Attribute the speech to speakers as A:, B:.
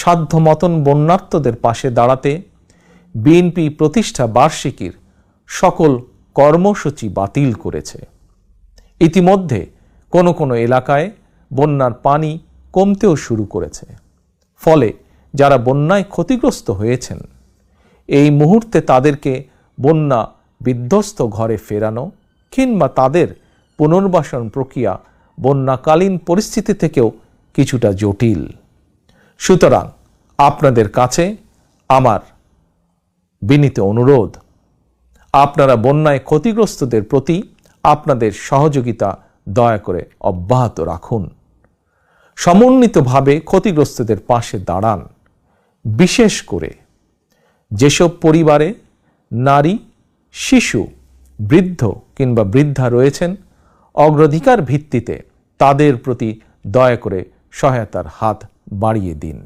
A: সাধ্যমতন বন্যার্তদের পাশে দাঁড়াতে বিএনপি প্রতিষ্ঠা বার্ষিকীর সকল কর্মসূচি বাতিল করেছে। ইতিমধ্যে কোনো কোনো এলাকায় বন্যার পানি কমতেও শুরু করেছে। ফলে যারা বন্যায় ক্ষতিগ্রস্ত হয়েছেন, এই মুহূর্তে তাদেরকে বন্যা বিধ্বস্ত ঘরে ফেরানো কিংবা তাদের পুনর্বাসন প্রক্রিয়া বন্যাকালীন পরিস্থিতি থেকেও কিছুটা জটিল। সুতরাং আপনাদের কাছে আমার বিনীত অনুরোধ। আপনারা বন্যায় ক্ষতিগ্রস্তদের প্রতি আপনাদের সহযোগিতা দয়া করে অব্যাহত রাখুন। সমন্বিতভাবে ক্ষতিগ্রস্তদের পাশে দাঁড়ান। বিশেষ করে যেসব পরিবারে নারী, শিশু, বৃদ্ধ কিংবা বৃদ্ধা রয়েছেন, অগ্রাধিকার ভিত্তিতে তাদের প্রতি দয়া করে সহায়তার হাত বাড়িয়ে দিন